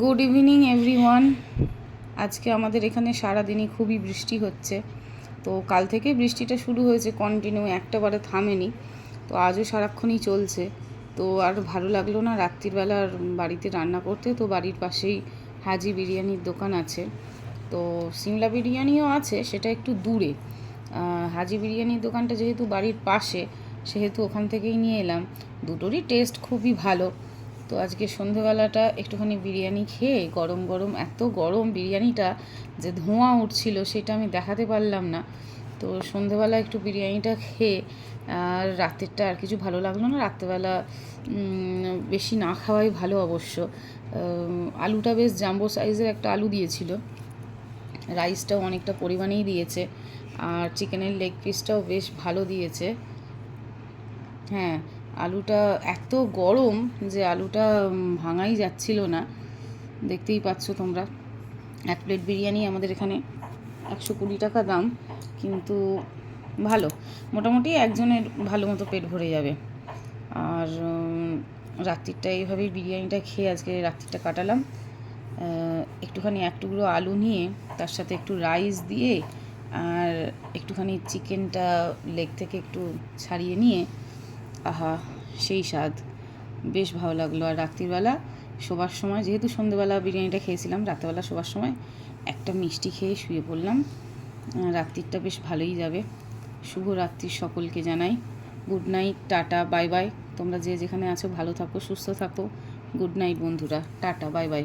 Good evening everyone আজকে আমাদের এখানে সারাদিনই খুবই বৃষ্টি হচ্ছে। তো কাল থেকে বৃষ্টিটা শুরু হয়েছে কন্টিনিউ একটাবারে থামেনি। তো আজও সারাক্ষণই চলছে। তো আর ভালো লাগল না রাত্রিবেলা আর বাড়িতে রান্না করতে। তো বাড়ির পাশেই হাজি বিরিয়ানির দোকান আছে। তো সিমলা বিরিয়ানিও আছে, সেটা একটু দূরে। হাজি বিরিয়ানির দোকানটা যেহেতু বাড়ির পাশে, সেহেতু ওখান থেকেই নিয়ে এলাম। দুটোরই টেস্ট খুবই ভালো। তো আজকে সন্ধেবেলাটা একটুখানি বিরিয়ানি খেয়ে গরম গরম, এত গরম বিরিয়ানিটা যে ধোঁয়া উঠছিল সেটা আমি দেখাতে পারলাম না। তো সন্ধেবেলা একটু বিরিয়ানিটা খেয়ে, আর রাতেরটা আর কিছু ভালো লাগল না। রাত্রেবেলা বেশি না খাওয়াই ভালো অবশ্য। আলুটা বেশ জাম্বো সাইজের একটা আলু দিয়েছিল। রাইসটাও অনেকটা পরিমাণেই দিয়েছে। আর চিকেনের লেগ পিসটাও বেশ ভালো দিয়েছে। হ্যাঁ আলুটা এত গরম যে আলুটা ভাঙাই যাচ্ছিল না। দেখতেই পাচ্ছ তোমরা। এক প্লেট বিরিয়ানি আমাদের এখানে একশো কুড়ি টাকা দাম কিন্তু ভালো। মোটামুটি একজনের ভালো মতো পেট ভরে যাবে। আর উম, রাত্রিরটা এইভাবেই বিরিয়ানিটা খেয়ে আজকে রাত্রিটা কাটালাম। একটুখানি এক টুকরো আলু নিয়ে তার সাথে একটু রাইস দিয়ে আর একটুখানি চিকেনটা লেগ থেকে একটু ছাড়িয়ে নিয়ে আহা, সেই স্বাদ। বেশ ভালো লাগল। আর রাত্রিবেলা শোবার সময়, যেহেতু সন্ধ্যেবেলা বিরিয়ানিটা খেয়েছিলাম, রাত্রেবেলা শোবার সময় একটা মিষ্টি খেয়ে শুয়ে পড়লাম। রাত্রিটা বেশ ভালোই যাবে। শুভ রাত্রি সকলকে জানাই। Good night, tata, bye bye. তোমরা যে যেখানে আছো, ভালো থাকো, সুস্থ থাকো। গুড নাইট, বন্ধুরা। Tata, bye bye.